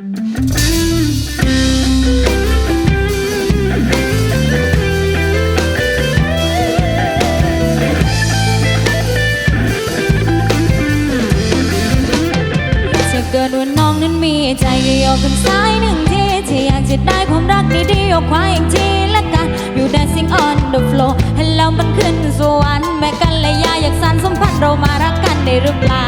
จะเกิดว่าน้องนั้นมีใจก็ยกขึ้นซ้ายหนึ่งทีที่อยากจะได้ความรักดีๆยกขวาอีกทีละกัน อยู่ dancing on the floor ให้เรามันขึ้นสวรรค์แม้กันและยาอยากสานสัมพันธ์เรามารักกันได้หรือเปล่า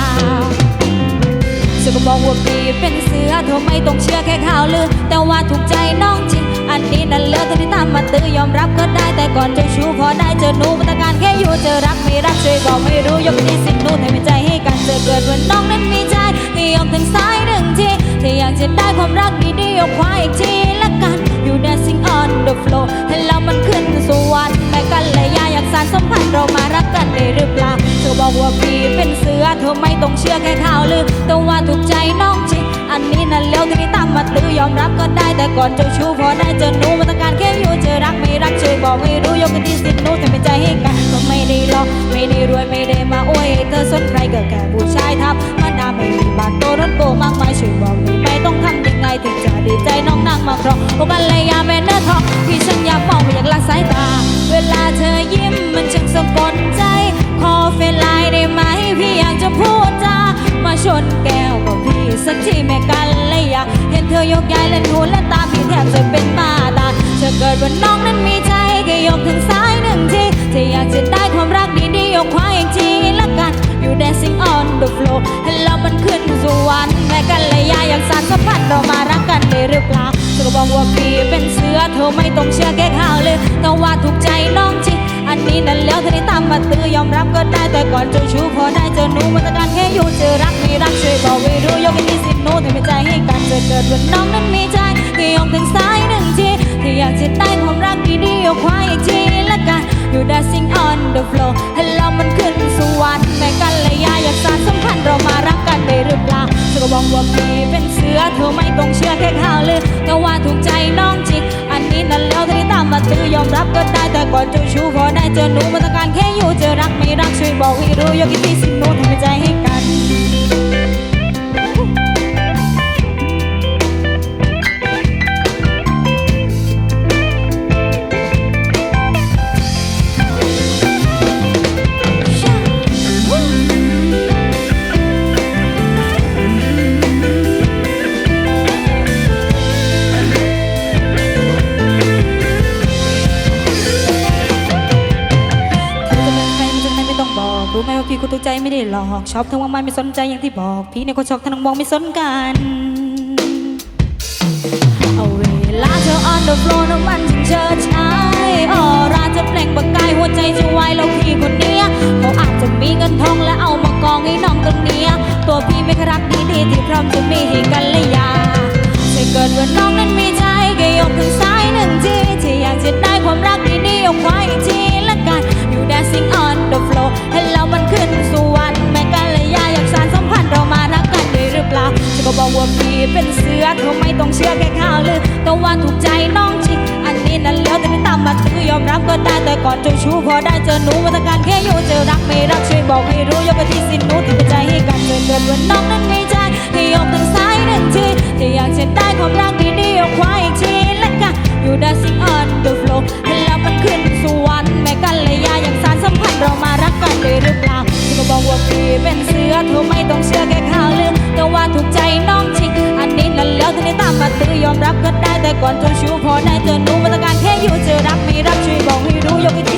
บอกว่าปีเป็นเสือเธอไม่ต้องเชื่อแค่ข่าวลือ แต่ว่าถูกใจน้องจริง อันนี้นั่นเลือเธอที่ตามมาตื้อยอมรับก็ได้แต่ก่อนเจะชู้พอได้เจอหนูมาตรการแค่อยู่เจอรักไม่รักช่วยบอกไม่รู้ยกที่สิทธิ์หนูทำใจให้กันเจอเกิดวันน้องนั้นมีใจที่ยกถึงซ้ายหนึ่งทีที่อยากจะได้ความรักดีๆยกควาอีกทีละกัน อยู่ dancing on the floor ให้เรามันขึ้นสวรรค์แม้กันและยาอยากสานสัมพันธ์เรามารักกันได้หรือเปล่า เธอบอกว่าพี่เป็นเสือ เธอไม่ต้องเชื่อแค่ข่าวลือ แต่ว่าถูกใจน้องจริง อันนี้นั่นแล้วที่นี่ตามมาตื้อยอมรับก็ได้ แต่ก่อนเจ้าชู้พอได้เจอหนูมาตรการแค่อยู่เจอรักไม่รักช่วยบอกไม่รู้ยกกันที่สิทธิ์หนูทำใจให้กันก็ไม่ได้รอไม่ได้รวยไม่ได้มาอวยเธอสนใครก็แค่ผู้ชายทับมัน บาดโตรถโกมากมายช่วยบอกไม่ไม่ต้องทำยังไงถึงจะดีใจน้องนั่งมาครองโอ้กันเลยยาแม่เนื้อทองพี่ฉันอยากมองไม่อยากละสายตา เวลาเธอยิ้มมันช่างสะกดใจ ขอเฟลไลน์ได้ไหมพี่อยากจะพูดจามาชนแก้วกับพี่สักทีแม่กันเลยอยากเห็นเธอยกย้ายเล่นหูและตาพี่แทบจะเป็นบ้าตายจะเกิดว่าน้องนั้นมีใจก็ยกถึงซ้ายหนึ่งทีที่อยากจะได้ความรักดีๆยกขวาอีกที dancing on the floor ให้เรามันขึ้นสู่วันแม่กันเลยอยาอยากสานสัมพันธ์เรามารักกันได้หรือเปล่าเธอก็บอกว่าพี่เป็นเสือเธอไม่ต้องเชื่อแค่ข่าวเลยแต่ว่าถูกใจน้องจริงอันนี้นั่นแล้วเธอได้ตามมาตื้อยอมรับก็ได้แต่ก่อนเจ้าชู้พอได้เจอหนูมาตรการแค่อยู่เจอรักไม่รักช่วยบอกไม่รู้ยกให้ที่สิทธิ์หนูทำใจให้กันเกิดเกิดวันน้องนั้นมีใจก็ยกถึงซ้ายหนึ่งทีที่อยากจะได้ความรักดีๆยกขวายอีกทีละกันอยู่ dancing on the floor ให้เรา มันขึ้นสวรรค์แม่กันและยาอยากสารสัมพันธ์เรามารักกันได้หรือเปล่าเธอก็บอกว่าพี่เป็นเสือเธอไม่ต้องเชื่อแค่ข่าวลือแต่ว่าถูกใจน้องจริงอันนี้นั่นแล้วเธอได้ตามมาตื้อยอมรับก็ได้แต่ก่อนจะชูพอได้เจอหนูมาตรการแค่อยู่เจอรักไม่รักช่วยบอกให้รู้ยกิี่สิหนูทำใจให้ รู้ไหมว่าพี่คนตัวใจไม่ได้หลอกชอบทั้งว่ามันไม่สนใจอย่างที่บอก พี่เนี่ยก็ชอบทั้งมองไม่สนกันเอาเวลาเธอ on the floor น้ำมันจึงเชิดชายออราจะเปล่งประกายหัวใจจะวายแล้วพี่คนเนี้ยเขาอาจจะมีเงินทองและเอามากองให้น้องคนเนี้ยตัวพี่ไม่เคยรักดีๆที่พร้อมจะมีให้กันและยาจะเกิดว่าน้องนั้นมีใจก็ยกถึงซ้ายหนึ่งทีที่อยากจะได้ความรักดีๆยกขวาอีกที dancing on the floor ให้เรามันขึ้นสู่วันแม้กันและยาอยากสานสัมพันธ์เรามารักกันได้หรือเปล่าเธอก็บอกว่าพี่เป็นเสือเธอไม่ต้องเชื่อแค่ข่าวลือแต่ว่าถูกใจน้องจริงอันนี้นั่นแล้วแต่ไม่ตามมาตื้อยอมรับก็ได้แต่ก่อนเจ้าชู้พอได้เจอหนูมาตรการแค่อยู่เจอรักไม่รักช่วยบอกให้รู้ยกไปที่สินหนูที่ใจให้กันเกิดเกิดวันน้องนั้นไม่ใจให้ยกถึงซ้ายหนึ่งทีที่อยากจะได้ความรักดีๆยกขวาอีกทีและกันอยู่ dancing on the ก่อนจนชู้พอได้เจอหนูมาตรการแค่อยู่เจอรักไม่รักช่วยบอกให้รู้ยกให้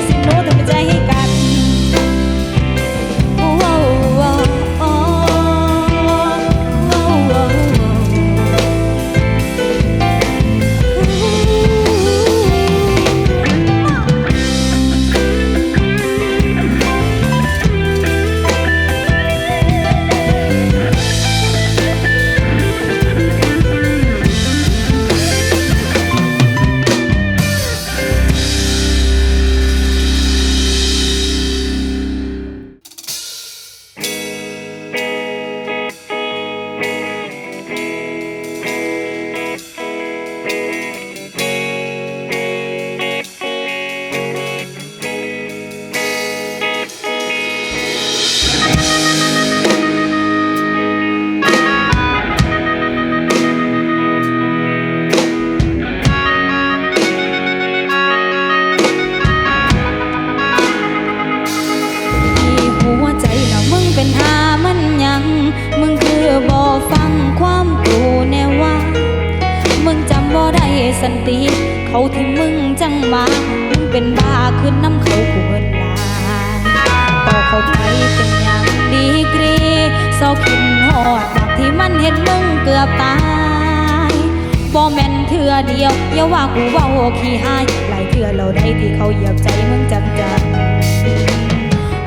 เธอเดียวอย่าว่ากูว่าโหขี้หาหลายเถื่อเราได้ที่เขาเหยียบใจมึงจังจัง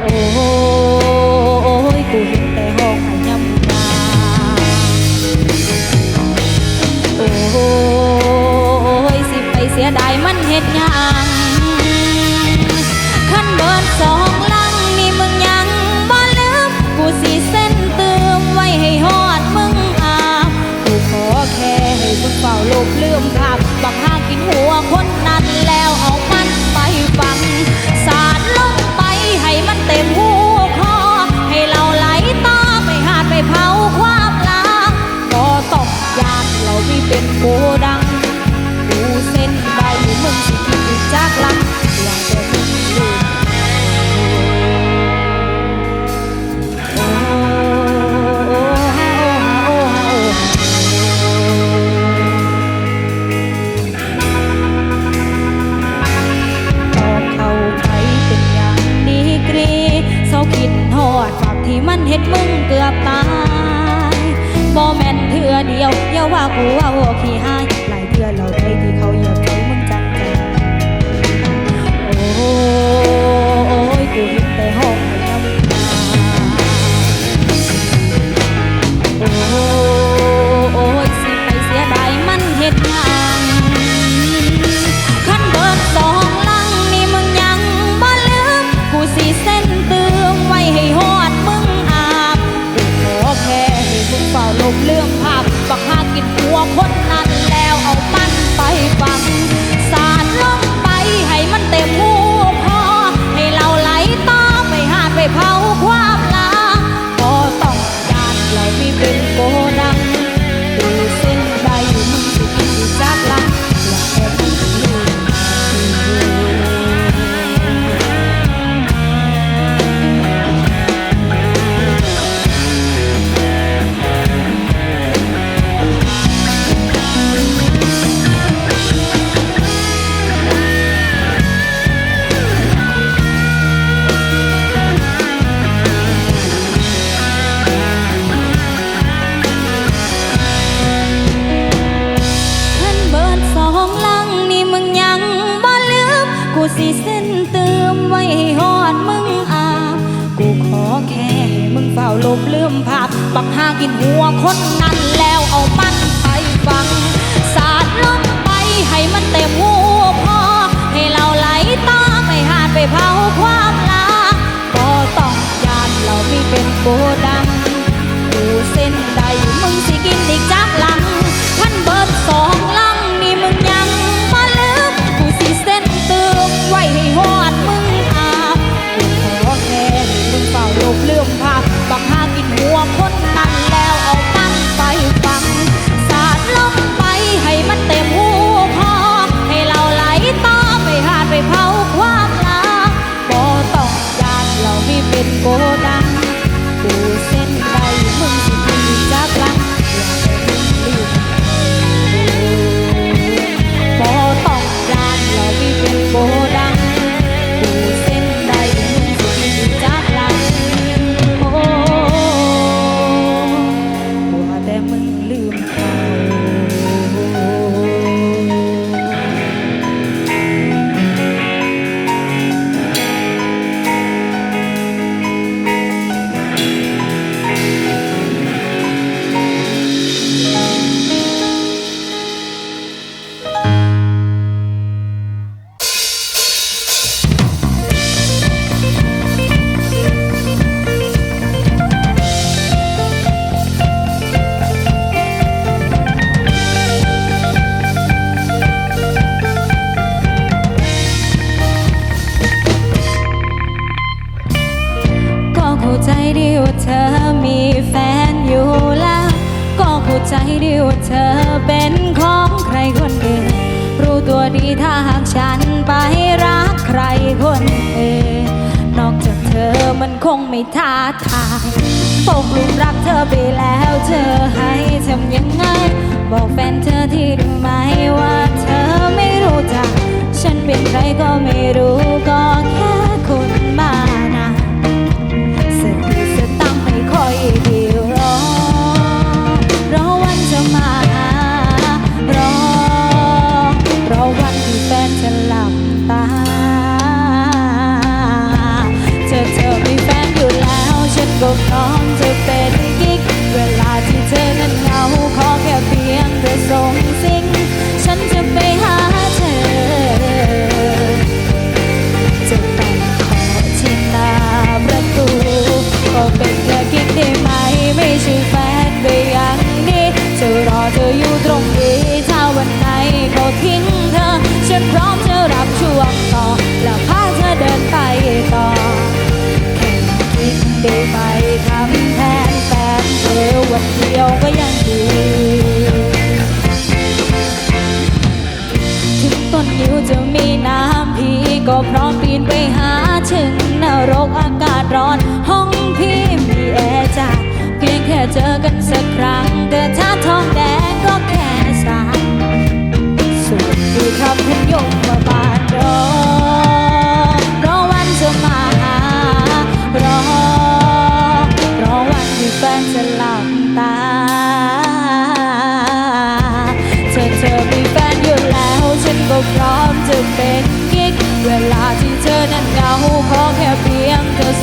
โอ้ยกูเห็นแต่ห้องหายยำมาโอ้ยสิไปเสียดายมันเห็ดยังขั้นเบิร์นสอง มขับบักห้างกินหัวคนนั้นแล้วเอามันไปฝัง สาดลงไปให้มันเต็มหูคอ ให้เราไหลตาไปหาดไปเผาความลาก็ตกยากเราไม่เป็นคน มันคงไม่ท้าทายปกหลุมรักเธอไปแล้วเธอให้ทำยังไง บอกแฟนเธอที่รู้ไหมว่าเธอไม่รู้จัก ฉันเป็นใครก็ไม่รู้ก็แค่คนบ้านะสติสตั้งไม่ค่อย ก็พร้อมจะเป็นกิ๊กเวลาที่เธอนั้นเหงาขอแค่เพียงเธอส่งสิ่ง ฉันจะไปหาเธอ จะแต่งขอที่หน้าประตูขอเป็นแค่กิ๊กได้ไหม ไม่ใช่แฟนไปอย่างนี้จะรอเธออยู่ตรง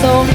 so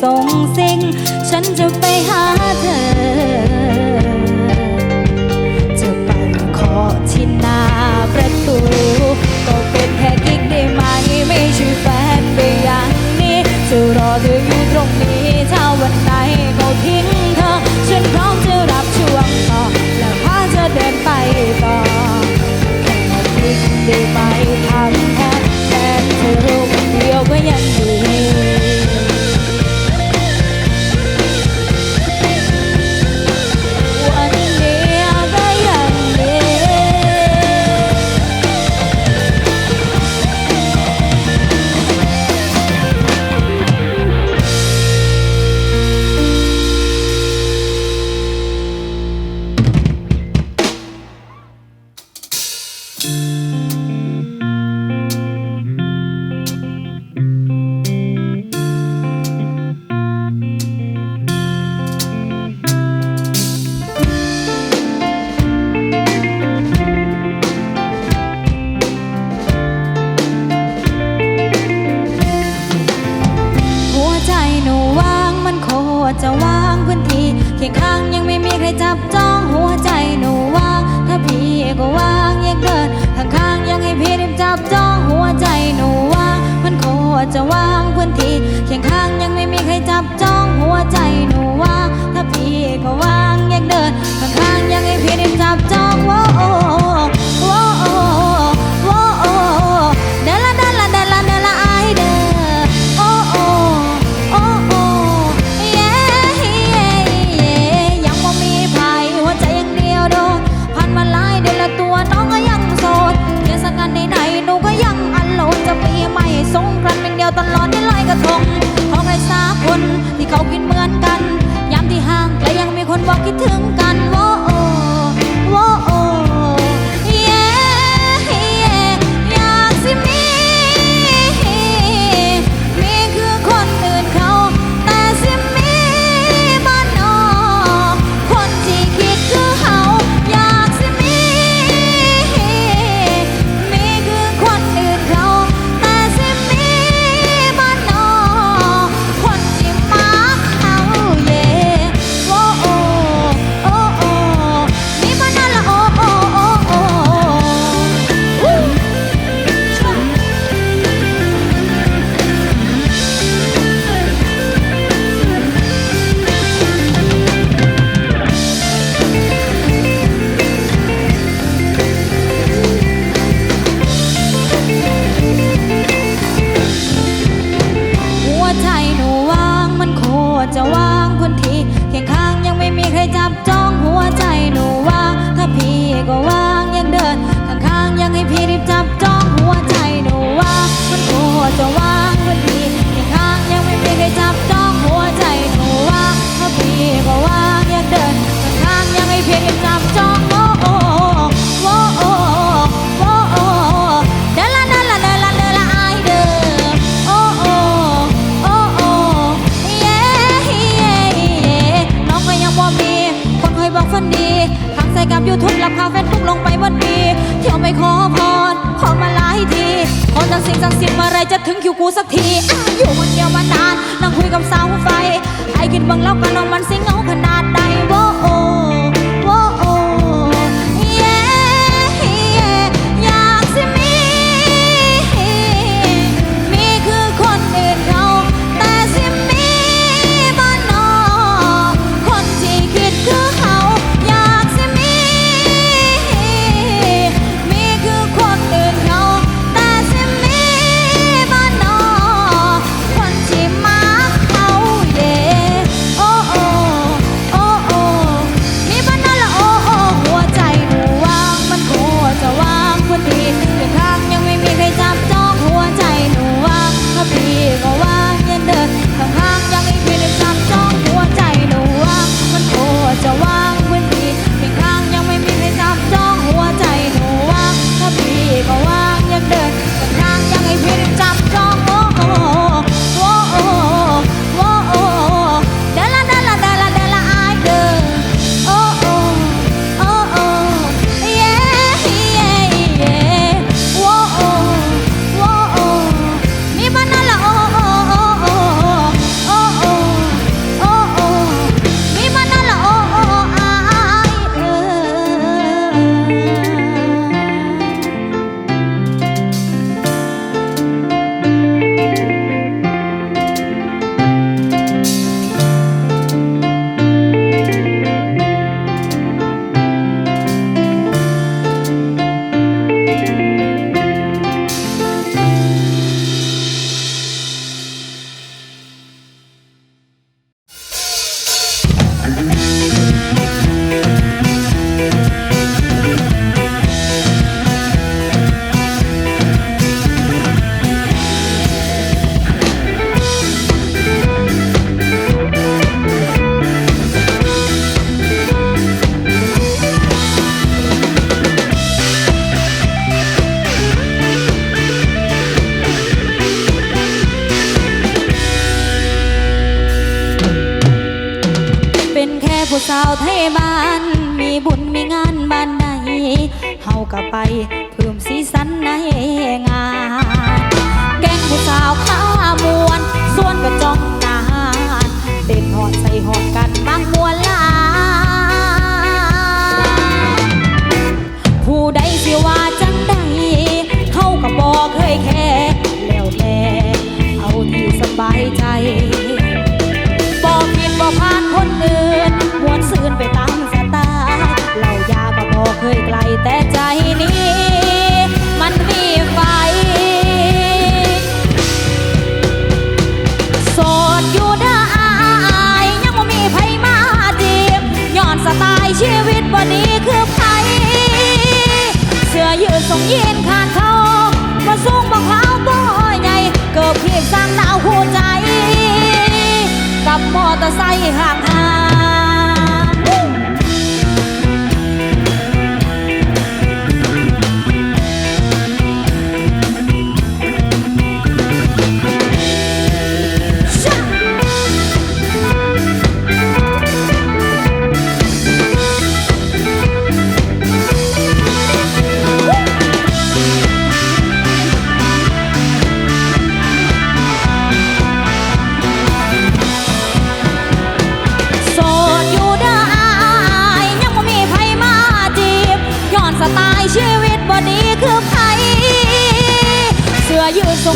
ส่งสิ่ง ฉันจะ จะ สิ่งศังดิ์สิทธิ์มื่ไรจะถึงคิวกูสักที อยู่คนเดียวมานาน นั่งคุยกับสาวไฟ ไอ้กินบังเล่ากันน้องมันสิง ผู้สาวไทยบ้าน มีบุญมีงานบ้านใดเฮาก็ไปเพิ่มสีสันในงาน แก้งผู้สาวข้ามวนส่วนกระจองนานเต้นหอดใส่หอดกันบางมวนลาผู้ใดสิว่า หนาวหัวใจ กับมอเตอร์ไซค์ห่างหา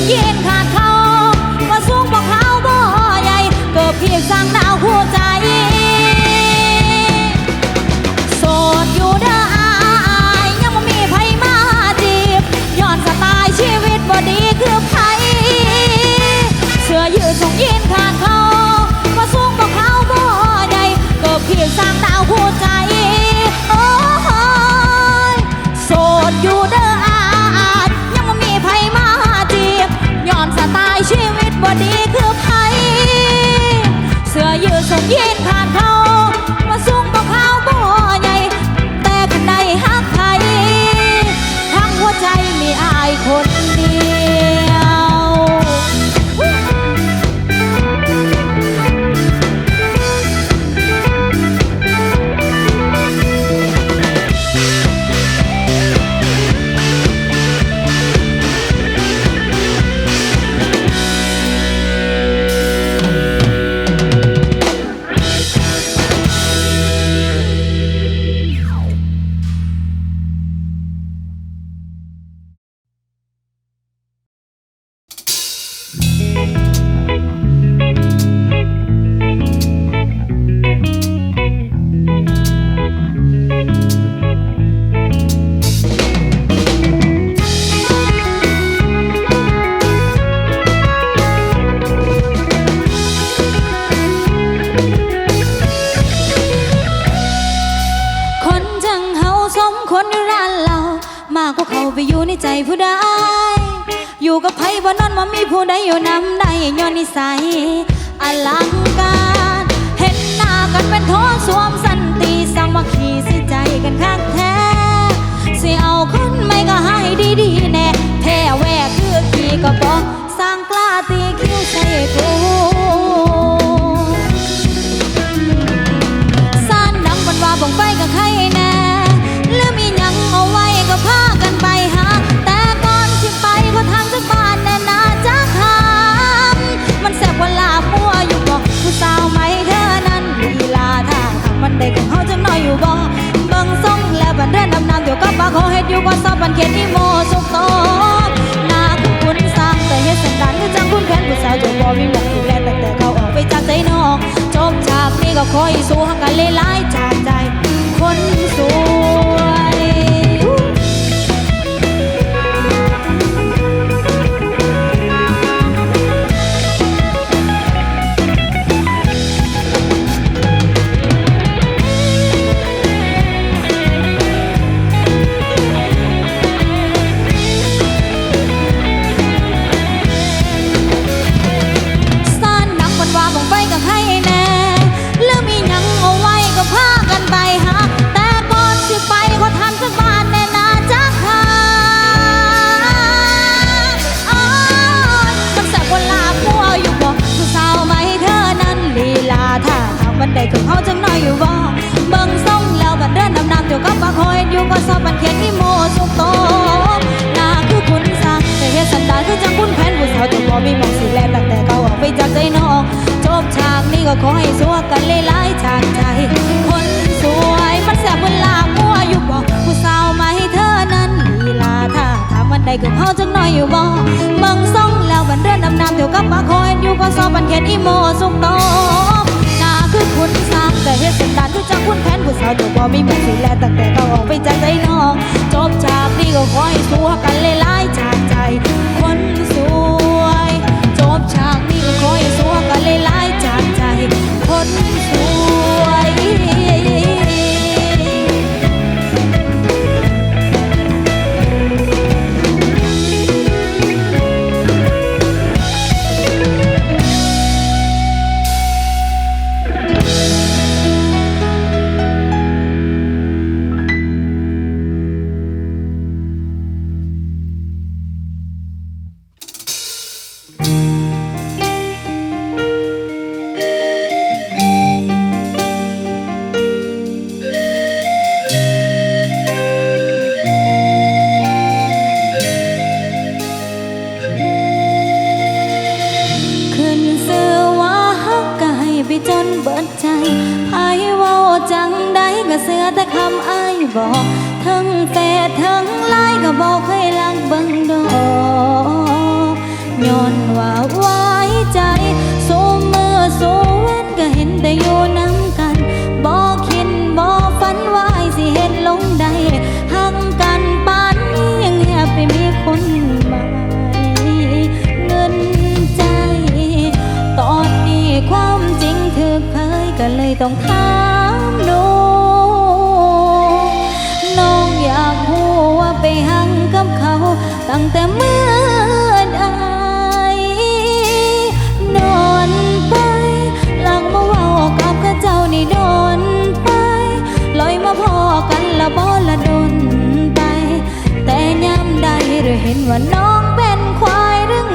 quiero เขาดูบ่มีหมู่สิแลตั้งแต่เขาออกไปจากใจน้อง จบฉากนี้ก็ขอให้สัวกันเลยล่ะ บอก ทั้งแฟดทั้งไลน์ก็บอกให้ลักบังดอก ว่าน้องเป็นควายหรือ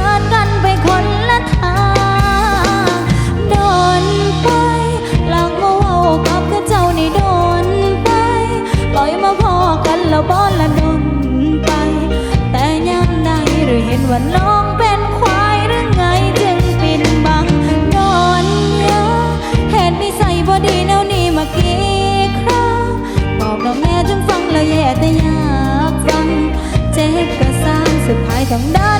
ดินกันไปคนละทางโดนไปหลังเว้กับคือเจ้านโดนไปปล่อยมาพอกันแล้บ่ละดนไป แต่ยามใดหรือเห็นว่าน้องเป็นควายหรือไงจึงปิดบังนอนเยอะเห็นนิสัยบ่ดีแนวนี้มากี่ครั้บอกแล้วแม่จึงฟังแล้แย่แต่อยากฟังเจ็บกระซ้ำสุดท้ายต้งเดิน